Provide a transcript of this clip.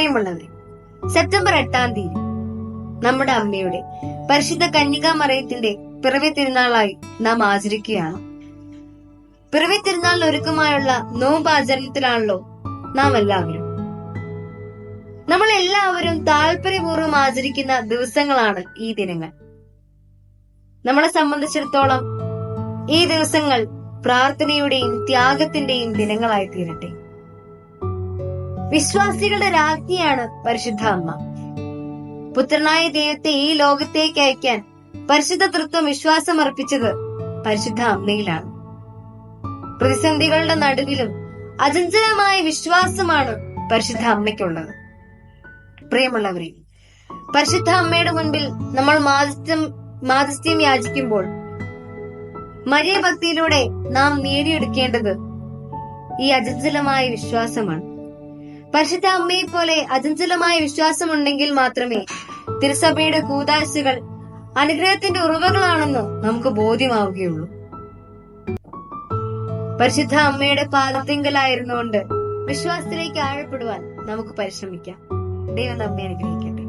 പ്രിയമുള്ളവരെ സെപ്റ്റംബർ എട്ടാം തീയതി നമ്മുടെ അമ്മയുടെ പരിശുദ്ധ കന്യകാ മറയത്തിന്റെ പിറവി തിരുനാളായി നാം ആചരിക്കുകയാണ്. പിറവി തിരുനാളിന് ഒരുക്കമായുള്ള നോമ്പാചരണത്തിലാണല്ലോ നാം എല്ലാവരും. നമ്മൾ എല്ലാവരും താല്പര്യപൂർവം ആചരിക്കുന്ന ദിവസങ്ങളാണ് ഈ ദിനങ്ങൾ. നമ്മളെ സംബന്ധിച്ചിടത്തോളം ഈ ദിവസങ്ങൾ പ്രാർത്ഥനയുടെയും ത്യാഗത്തിന്റെയും ദിനങ്ങളായി തീരട്ടെ വിശ്വാസികളുടെ രാജ്ഞിയാണ് പരിശുദ്ധ അമ്മ. പുത്രനായ ദൈവത്തെ ഈ ലോകത്തേക്ക് അയക്കാൻ പരിശുദ്ധ തൃത്വം വിശ്വാസം അർപ്പിച്ചത് പരിശുദ്ധ അമ്മയിലാണ്. പ്രതിസന്ധികളുടെ നടുവിലും അചഞ്ചലമായ വിശ്വാസമാണ് പരിശുദ്ധ അമ്മയ്ക്കുള്ളത്. പ്രിയമുള്ളവരെ പരിശുദ്ധ അമ്മയുടെ മുൻപിൽ നമ്മൾ മാതൃത്വം മാതൃത്വം യാചിക്കുമ്പോൾ മരിയ ഭക്തിയിലൂടെ നാം നേടിയെടുക്കേണ്ടത് ഈ അചഞ്ചലമായ വിശ്വാസമാണ്. പരിശുദ്ധ അമ്മയെ പോലെ അചഞ്ചലമായ വിശ്വാസമുണ്ടെങ്കിൽ മാത്രമേ തിരുസഭയുടെ കൂതാശകൾ അനുഗ്രഹത്തിന്റെ ഉറവകളാണെന്ന് നമുക്ക് ബോധ്യമാവുകയുള്ളൂ. പരിശുദ്ധ അമ്മയുടെ പാദത്തിങ്കലായിരുന്നുകൊണ്ട് വിശ്വാസത്തിലേക്ക് ആഴപ്പെടുവാൻ നമുക്ക് പരിശ്രമിക്കാം. ദൈവം നമ്മെ അനുഗ്രഹിക്കട്ടെ.